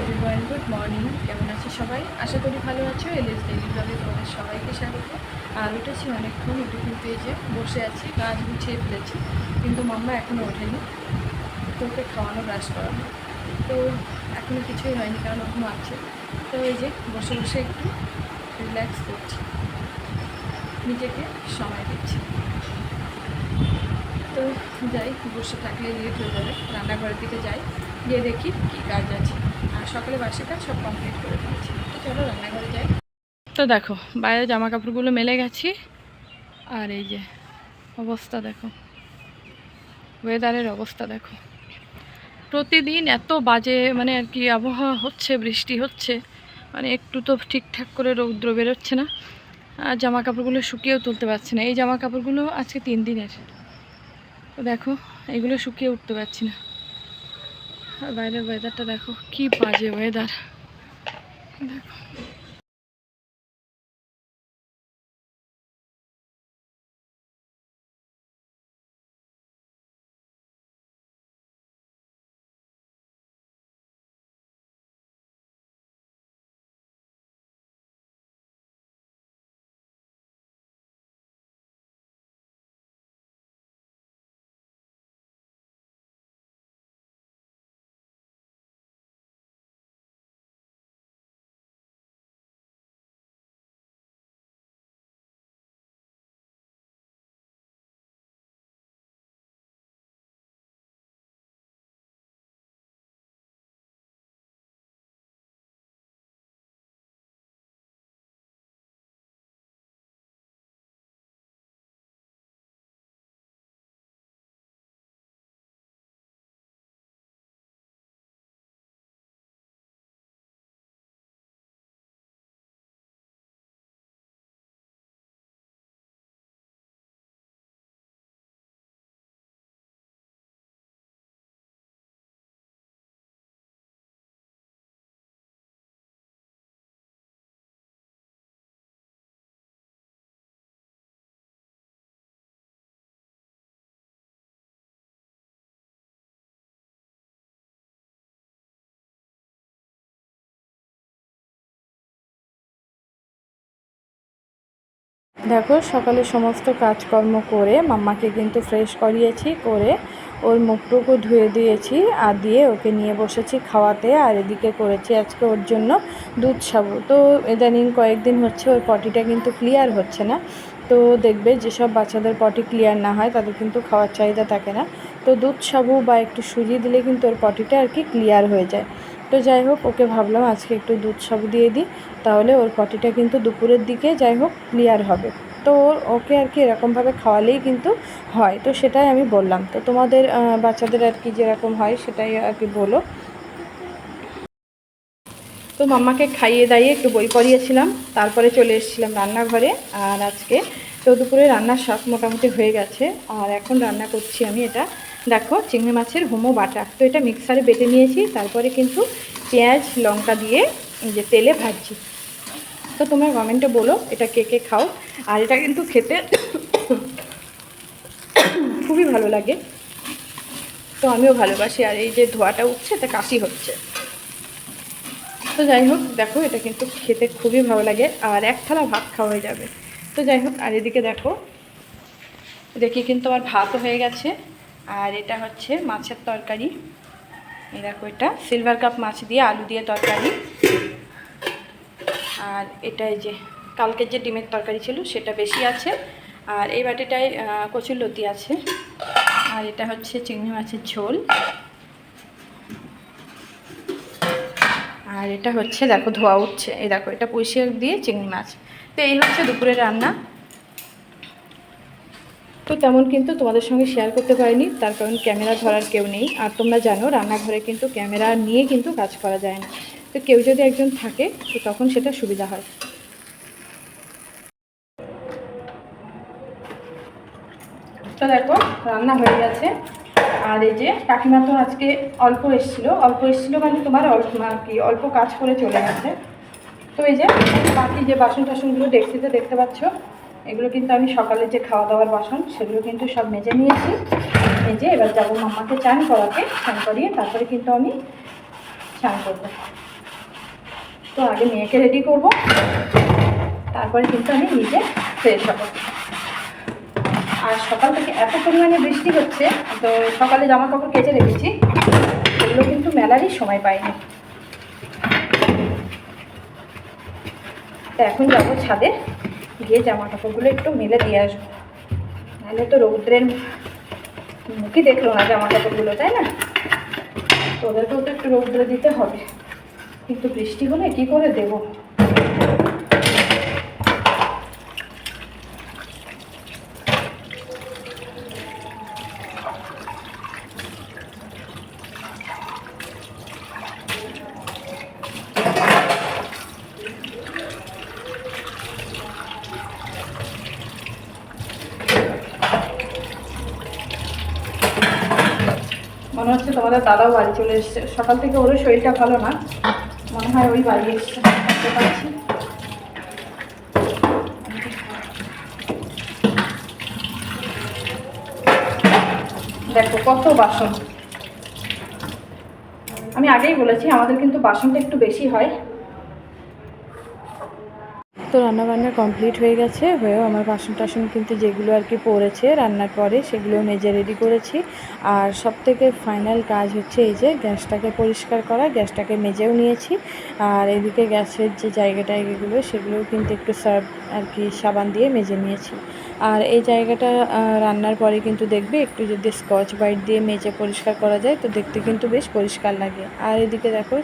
Everyone good morning কেমন আছে সবাই? আশা করি ভালো আছো। এলএস ডেলি ব্লগে তোমাদের সবাইকে স্বাগত। আর উঠেছি অনেকক্ষণ ইউটিউব পেজে বসে আছি, কাজ গুছিয়ে ফেলেছি। কিন্তু মাম্মা এখনও ওঠেনি। তো ওকে খাওয়ানো ব্রাশ করানো। তো এখনও কিছুই হয়নি, কারণ ওখানে আছে। তো এই যে বসে বসে একটু রিল্যাক্স করছি। নিজেকে সময় দিচ্ছি। তো যাই, বসে থাকলে লেট হয়ে যাবে। রান্নাঘরের দিকে যাই, গিয়ে দেখি কী কাজ আছে। আর সকালে বাসি কাজ সব কমপ্লিট করে দিয়েছি তো চলো রান্নাঘরে যাই। তো দেখো, বাইরে জামা কাপড়গুলো মেলে গেছি। আর এই যে, অবস্থা দেখো। ওয়েদারের অবস্থা দেখো। প্রতিদিন এত বাজে মানে আর কি আবহাওয়া হচ্ছে, বৃষ্টি হচ্ছে। মানে একটু তো ঠিকঠাক করে রৌদ্র বেরোচ্ছে না। আর জামা কাপড়গুলো শুকিয়েও তুলতে পারছে না। এই জামা কাপড়গুলো আজকে তিন দিনের। তো দেখো, এগুলো শুকিয়ে উঠতে পারছি না। আর বাইরের ওয়েদারটা দেখো, কি বাজে ওয়েদার দেখো। দেখো, সকালে সমস্ত কাজকর্ম করে মাম্মাকে কিন্তু ফ্রেশ করিয়েছি, করে ওর মুখটুকু ধুয়ে দিয়েছি আর দিয়ে ওকে নিয়ে বসেছি খাওয়াতে আর এদিকে করেছি আজকে ওর জন্য দুধ সাবু। তো ইদানিং কয়েকদিন হচ্ছে ওর পটিটা কিন্তু ক্লিয়ার হচ্ছে না। তো দেখবে যেসব বাচ্চাদের পটি ক্লিয়ার না হয় তাদের কিন্তু খাওয়ার চাহিদা থাকে না। তো দুধ সাবু বা একটু সুজি দিলে কিন্তু ওর পটিটা আর কি ক্লিয়ার হয়ে যায়। তো যাই হোক, ওকে ভাবলাম আজকে একটু দুধ সব দিয়ে দিই। তাহলে ওর পটিটা কিন্তু দুপুরের দিকে যাই হোক ক্লিয়ার হবে। তো ওকে আর কি এরকমভাবে খাওয়ালেই কিন্তু হয়। তো সেটাই আমি বললাম। তো তোমাদের বাচ্চাদের আর কি যেরকম হয়, সেটাই আর কি বলো। তো মাম্মাকে খাইয়ে দাইয়ে একটু বই পড়িয়েছিলাম। তারপরে চলে এসেছিলাম রান্নাঘরে। আর আজকে তো দুপুরে রান্নার শাক মোটামুটি হয়ে গেছে। আর এখন রান্না করছি আমি এটা। দেখো, চিংড়ি মাছের হোমো বাটা। তো এটা মিক্সারে বেটে নিয়েছি, তারপরে কিন্তু পেঁয়াজ, লঙ্কা দিয়ে যে তেলে ভাজছি। তো তোমরা কমেন্টে বলো, এটা কে কে খাও। আর এটা কিন্তু খেতে খুবই ভালো লাগে। তো আমিও ভালোবাসি, আর এই যে ধোয়াটা উঠছে, এটা কাশি হচ্ছে। তো যাই হোক, দেখো, এটা কিন্তু খেতে খুবই ভালো লাগে, আর এক থালা ভাত খাওয়া হয়ে যাবে। তো যাই হোক, আর এদিকে দেখো, দেখি কিন্তু আমার ভাতও হয়ে গেছে। আর এটা হচ্ছে মাছের তরকারি। দেখো এটা সিলভার কাপ মাছ দিয়ে আলু দিয়ে তরকারি। আর এটা এই যে, কালকের যে ডিমের তরকারি ছিল সেটা বেশি আছে। আর এই বাটিটায় কচুর লতি আছে। আর এটা হচ্ছে চিংড়ি মাছের ঝোল। আর এটা হচ্ছে, দেখো ধোয়া উঠছে। এই দেখো, এটা পুঁই দিয়ে চিংড়ি মাছ। তো এই হচ্ছে দুপুরের রান্না। তো তেমন কিন্তু তোমাদের সঙ্গে শেয়ার করতে পারিনি, তার কারণ ক্যামেরা ধরার কেউ নেই। আর তোমরা জানো, রান্নাঘরে কিন্তু ক্যামেরা নিয়ে কিন্তু কাজ করা যায় না। তো কেউ যদি একজন থাকে, তো তখন সেটা সুবিধা হয়। তো দেখো, রান্না হয়ে গেছে। আর এই যে কাকিমা তো আজকে অল্প এসেছিল। অল্প এসেছিল মানে তোমার অল্প কি, অল্প কাজ করে চলে গেছে। তো এই যে বাকি যে বাসন টাসনগুলো ডেক্সিতে দেখতে পাচ্ছ এগুলো কিন্তু আমি সকালে যে খাওয়া দাওয়ার বাসন, সেগুলো কিন্তু সব মেজে নিয়েছি। যে এবার যাব মাম্মাকে চান করাতে। চান করিয়ে তারপরে কিন্তু আমি চান করব। তো আগে মেয়েকে রেডি করব। তারপরে কিন্তু আমি নিজে ফ্রেশ হব। আর সকাল থেকে এত পরিমাণে বৃষ্টি হচ্ছে, তো সকালে জামা কাপড় কেচে রেখেছি। এগুলো কিন্তু মেলারই সময় পাইনি। তো এখন যাব ছাদে। গিয়ে জামা কাপড়গুলো একটু মেলে দিয়ে আসব। নাহলে তো রৌদ্রের মুখই দেখল না জামা কাপড়গুলো তাই না? তো ওদেরকেও তো একটু রৌদ্র দিতে হবে। কিন্তু বৃষ্টি হলে কি করে দেবো? মনে হচ্ছে তোমাদের দাদাও বাড়ি চলে এসছে। সকাল থেকে ওরও শরীরটা ভালো না। মনে হয় ওই বাড়ি এসছে। বুঝতে পারছি দেখো, কত বাসন। আমি আগেই বলেছি, আমাদের কিন্তু বাসনটা একটু বেশি হয়। তো রান্নাবান্না কমপ্লিট হয়ে গেছে। হয়েও আমার বাসন টাসন কিন্তু যেগুলো আর কি পড়েছে রান্নার পরে সেগুলো মেজে রেডি করেছি। আর সব থেকে ফাইনাল কাজ হচ্ছে এই যে গ্যাসটাকে পরিষ্কার করা, গ্যাসটাকে মেজেও নিয়েছি। আর এদিকে গ্যাসের যে জায়গাটা এগুলো সেগুলোও কিন্তু একটু সার্ভ আর কি সাবান দিয়ে মেজে নিয়েছি। আর এই জায়গাটা রান্নার পরে কিন্তু দেখবে একটু যদি স্কচ বাইট দিয়ে মেজে পরিষ্কার করা যায়, তো দেখতে কিন্তু বেশ পরিষ্কার লাগে। আর এদিকে দেখো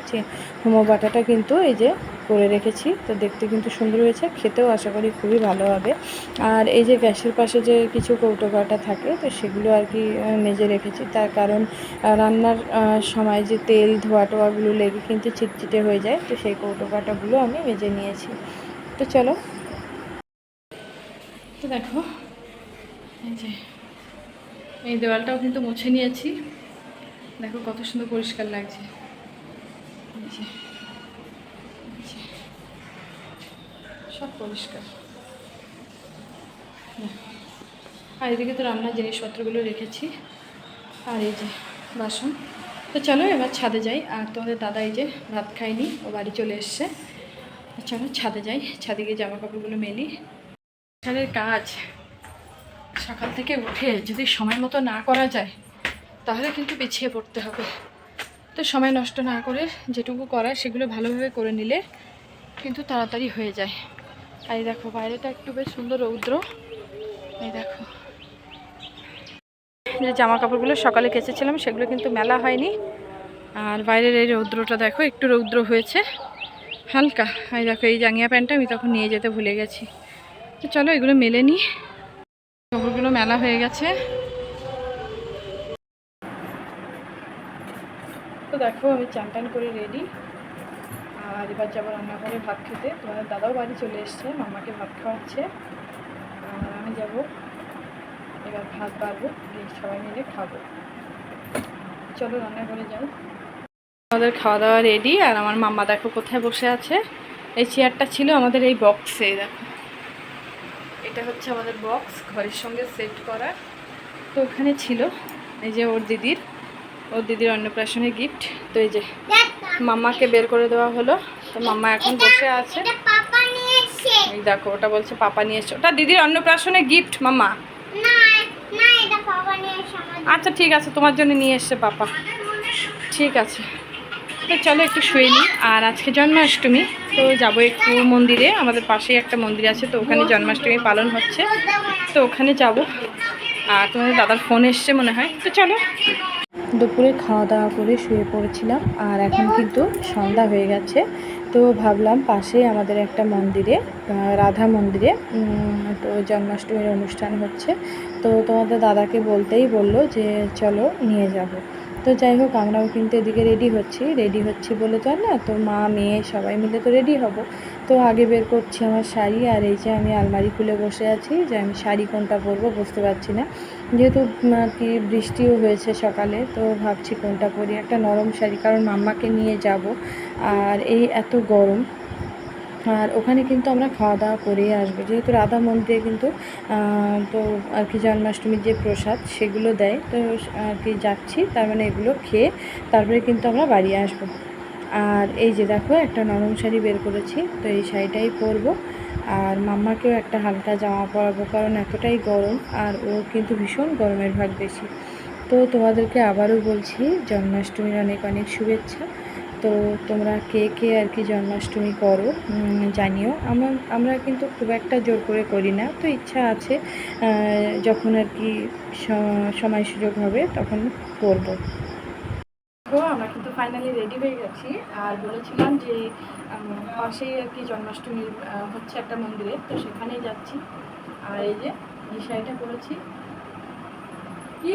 হোমো বাটাটা কিন্তু এই যে করে রেখেছি, তো দেখতে কিন্তু সুন্দর হয়েছে, খেতেও আশা করি খুবই ভালো হবে। আর এই যে গ্যাসের পাশে যে কিছু কৌটো কাটা থাকে, তো সেগুলো আর কি মেজে রেখেছি। তার কারণ রান্নার সময় যে তেল, ধোয়া টোয়াগুলো লেগে কিন্তু চিটচিটে হয়ে যায়, তো সেই কৌটো কাটাগুলো আমি মেজে নিয়েছি। তো চলো তো দেখো। এই যে, এই দেওয়ালটাও কিন্তু মুছে নিয়েছি। দেখো কত সুন্দর পরিষ্কার লাগছে। সব পরিষ্কার। আর এদিকে তো রান্নার জিনিসপত্রগুলো রেখেছি। আর এই যে, বাসন। তো চলো এবার ছাদে যাই। আর তোমাদের দাদা এই যে ভাত খায়নি, ও বাড়ি চলে এসছে। চলো ছাদে যাই। ছাদে গিয়ে জামা কাপড়গুলো মেলি। সংসারের কাজ। সকাল থেকে উঠে যদি সময় মতো না করা যায়, তাহলে কিন্তু পিছিয়ে পড়তে হবে। তো সময় নষ্ট না করে যেটুকু করার সেগুলো ভালোভাবে করে নিলে কিন্তু তাড়াতাড়ি হয়ে যায়। আর দেখো, বাইরেটা একটু বেশ সুন্দর রৌদ্র। এই দেখো। যে জামা কাপড়গুলো সকালে কেচেছিলাম, সেগুলো কিন্তু মেলা হয়নি। আর বাইরের এই রৌদ্রটা দেখো, একটু রৌদ্র হয়েছে। হালকা। এই দেখো, এই জাঙ্গিয়া প্যান্টটা আমি তখন নিয়ে যেতে ভুলে গেছি। তো চলো এগুলো মেলে নিই। কাপড়গুলো মেলা হয়ে গেছে। তো দেখো, আমি চান টান করে রেডি আর এবার যাব রান্নাঘরে ভাত খেতে। তোমাদের দাদাও বাড়ি চলে এসছে মামাকে ভাত খাওয়াচ্ছে। আর আমি যাব, এবার ভাত বাড়বো সবাই মিলে খাব। চলো রান্নাঘরে যাই। আমাদের খাওয়া দাওয়া রেডি আর আমার মাম্মা দেখো কোথায় বসে আছে। এই চেয়ারটা ছিল আমাদের এই বক্সে দেখো। এটা হচ্ছে আমাদের বক্স ঘরের সঙ্গে সেট করা। তো ওখানে ছিল এই যে ওর দিদির ওর দিদির অন্নপ্রাশনের গিফট তো এই যে মাম্মাকে বের করে দেওয়া হলো। তো মাম্মা এখন বসে আছে। এই দেখো ওটা বলছে পাপা নিয়ে এসছে। ওটা দিদির অন্নপ্রাশনের গিফট মাম্মা আচ্ছা ঠিক আছে তোমার জন্য নিয়ে এসছে পাপা। ঠিক আছে। তো চলো একটু শুয়ে নিই। আর আজকে জন্মাষ্টমী, তো যাব একটু মন্দিরে। আমাদের পাশেই একটা মন্দির আছে, তো ওখানে জন্মাষ্টমী পালন হচ্ছে। তো ওখানে যাব। আর তোমাদের দাদার ফোন এসছে মনে হয়। তো চলো। দুপুরে খাওয়া দাওয়া করে শুয়ে পড়েছিলাম, আর এখন কিন্তু সন্ধ্যা হয়ে গেছে। তো ভাবলাম পাশেই আমাদের একটা মন্দিরে রাধা মন্দিরে তো জন্মাষ্টমীর অনুষ্ঠান হচ্ছে। তো তোমাদের দাদাকে বলতেই বলল যে, চলো নিয়ে যাব। তো যাই হোক, আমরাও কিন্তু এদিকে রেডি হচ্ছি। রেডি হচ্ছি বলে তো না, তো মা, মেয়ে সবাই মিলে তো রেডি হব। তো আগে বের করছি আমার শাড়ি, আর এই যে আমি আলমারি খুলে বসে আছি, যে আমি শাড়ি কোনটা পরবো বুঝতে পারছি না। যেহেতু আর কি বৃষ্টিও হয়েছে সকালে, তো ভাবছি কোনটা পরি, একটা নরম শাড়ি, কারণ মাম্মাকে নিয়ে যাব। আর এই এত গরম আর ওখানে কিন্তু আমরা খাওয়া দাওয়া করেই আসব। যেহেতু রাধা মন্দিরে কিন্তু তো আর কি জন্মাষ্টমীর যে প্রসাদ সেগুলো দেয়, তো আর কি যাচ্ছি, তার মানে এগুলো খেয়ে তারপরে কিন্তু আমরা বাড়ি আসব। আর এই যে দেখো, একটা নরম শাড়ি বের করেছি, তো এই শাড়িটাই পরবো। আর মাম্মাকেও একটা হালকা জামা পরাবো, কারণ এতটাই গরম, আর ও কিন্তু ভীষণ গরমের ভাগ বেশি। তো তোমাদেরকে আবারও বলছি, জন্মাষ্টমীর অনেক অনেক শুভেচ্ছা। তো তোমরা কে কে আর কি জন্মাষ্টমী করো জানিও। আমরা আমরা কিন্তু খুব একটা জোর করে করি না। তো ইচ্ছা আছে যখন আর কি সময় সুযোগ হবে তখন করব। তো আমরা কিন্তু ফাইনালি রেডি হয়ে গেছি। আর বলেছিলাম যে পাশেই আর কি জন্মাষ্টমীর আহ, হচ্ছে একটা মন্দিরে। তো সেখানেই যাচ্ছি। আর এই যে এই শাড়িটা পরেছি কি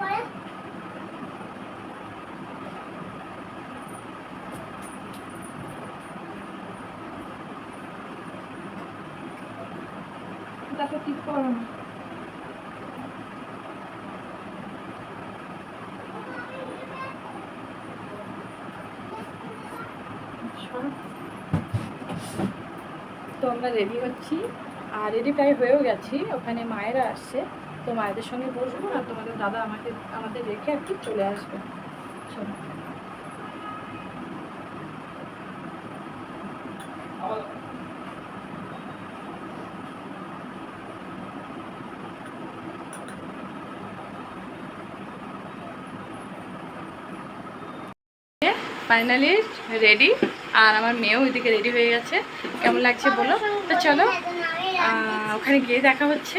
নিচ্ছি। ঠিক করো তো আমরা রেডি হচ্ছি। আর রেডি প্রায় হয়েও গেছি। ওখানে মায়েরা আসছে। তো মায়েদের সঙ্গে বসবো আর তোমাদের দাদা আমাকে, আমাদের রেখে আর কি চলে আসবে। ফাইনালি রেডি আর আমার মেয়েও ওইদিকে রেডি হয়ে গেছে। কেমন লাগছে বলো? তো চলো ওখানে গিয়ে দেখা হচ্ছে।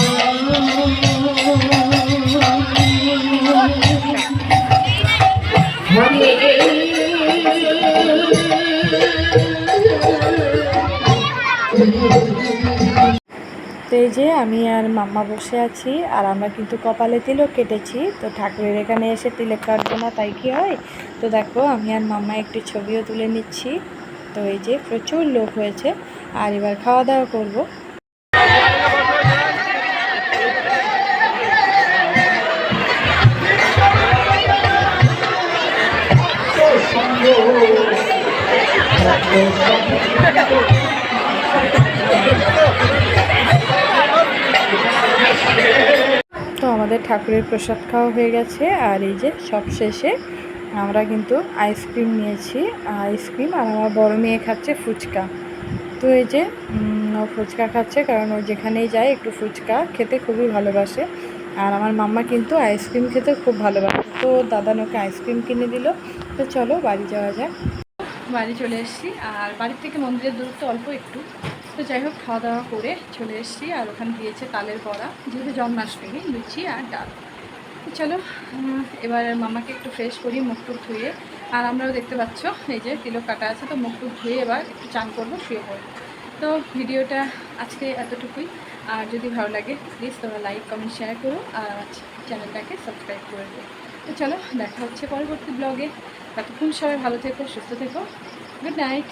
যে আমি আর মাম্মা বসে আছি, আর আমরা কিন্তু কপালে তিলক কেটেছি। তো ঠাকুরের এখানে এসে তিলক কাটবো না, তাই কি হয়? তো দেখো, আমি আর মাম্মা একটি ছবিও তুলে নিচ্ছি। তো এই যে প্রচুর লোক হয়েছে, আর এবার খাওয়া দাওয়া করব। তো আমাদের ঠাকুরের প্রসাদ খাওয়া হয়ে গেছে। আর এই যে সব শেষে আমরা কিন্তু আইসক্রিম নিয়েছি। আইসক্রিম আর আমার বড় মেয়ে খাচ্ছে ফুচকা। তো এই যে ও ফুচকা খাচ্ছে কারণ ও যেখানেই যায় একটু ফুচকা খেতে খুবই ভালোবাসে। আর আমার মাম্মা কিন্তু আইসক্রিম খেতে খুব ভালোবাসে। তো দাদা ওকে আইসক্রিম কিনে দিল। তো চলো বাড়ি যাওয়া যাক। বাড়ি চলে এসেছি। আর বাড়ির থেকে মন্দিরের দূরত্ব অল্প একটু। তো যাই হোক, খাওয়া দাওয়া করে চলে এসেছি আর ওখানে দিয়েছে তালের বড়া, যেহেতু জন্মাষ্টমী, লুচি আর ডাল। চলো এবার মামাকে একটু ফ্রেশ করি মুখ টুক ধুয়ে, আর আমরাও দেখতে পাচ্ছ, এই যে তিলক কাটা আছে, তো মুখ টুক ধুয়ে এবার একটু চান করব, শুয়ে পড়ব। তো ভিডিওটা আজকে এতটুকুই, আর যদি ভালো লাগে প্লিজ তোমরা লাইক কমেন্ট শেয়ার করো, আর চ্যানেলটাকে সাবস্ক্রাইব করে দিও। তো চলো, দেখা হচ্ছে পরবর্তী ব্লগে ততক্ষণ সবাই ভালো থেকো, সুস্থ থেকো। Good night